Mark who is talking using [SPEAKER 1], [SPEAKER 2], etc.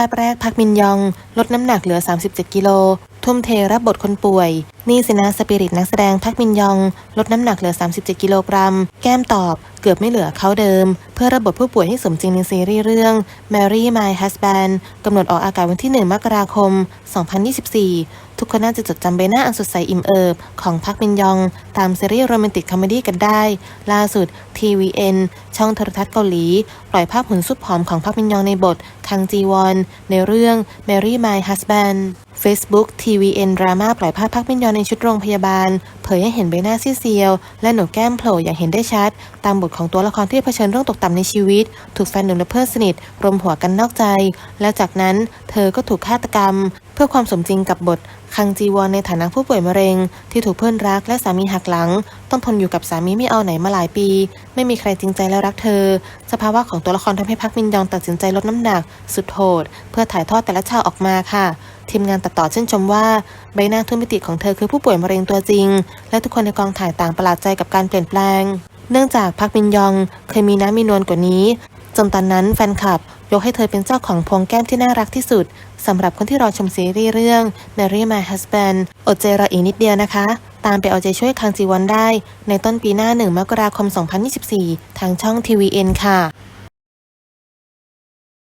[SPEAKER 1] าพแรกพักมินยอง ลดน้ำหนักเหลือ 37 กิโล ทุ่มเทรับบทคนป่วย นี่สินะสปิริตนักแสดงพักมินยอง ลดน้ำหนักเหลือ 37 กิโลกรัม แก้มตอบเกือบไม่เหลือเขาเดิม เพื่อรับบทผู้ป่วยให้สมจริงในซีรีส์เรื่อง Mary My Husband กำหนดออกอากาศวันที่ 1 มกราคม 2024 ทุกคนน่าจะจดจำใบหน้าอันสดใสอิ่มเอิบของพักมินยอง ตามซีรีส์โรแมนติกคอมเมดี้กันได้ ล่าสุด TVN ช่องโทรทัศน์เกาหลี ปล่อยภาพหุ่นซุปผอมของพักมินยองในบทคังจีวอนในเรื่อง Mary My Husband Facebook TVN ดราม่าปล่อยภาพพักมินยองในชุดโรงพยาบาล เผยให้เห็นใบหน้าซีเซียว และหนวดแก้มโผล่อย่างเห็นได้ชัด ตามบทของตัวละครที่เผชิญเรื่องตกต่ำในชีวิต ถูกแฟนหนุ่มและเพื่อนสนิทรวมหัวกันนอกใจ แล้วจากนั้นเธอก็ถูกฆาตกรรม เพื่อความสมจริงกับบทคังจีวอนในฐานะผู้ป่วยมะเร็ง ที่ถูกเพื่อนรักและสามีหักหลัง ต้องทนอยู่กับสามีไม่เอาไหนมาหลายปี ไม่มีใครจริงใจและรักเธอ สภาวะของตัวละครทำให้พักมินยองตัดสินใจลดน้ำหนัก สุดโหดเพื่อถ่ายทอดแต่ละฉากออกมาค่ะ ทีมงานตัดต่อชื่นชมว่าใบหน้าทุกมิติของเธอคือผู้ป่วยมะเร็งตัวจริง และทุกคนในกองถ่ายต่างประหลาดใจกับการเปลี่ยนแปลง เนื่องจากพักมินยองเคยมีน้ำมีนวลกว่านี้ จนตอนนั้นแฟนคลับ ยกให้เธอเป็นเจ้าของพวงแก้มที่น่ารักที่สุดสำหรับคนที่รอชมซีรีส์เรื่อง Marry My Husband อดใจรออีกนิดเดียวนะคะ ตามไปเอาใจช่วยคังจีวอนได้ ในต้นปีหน้า 1 มกราคม 2024 ทางช่อง TVN ค่ะ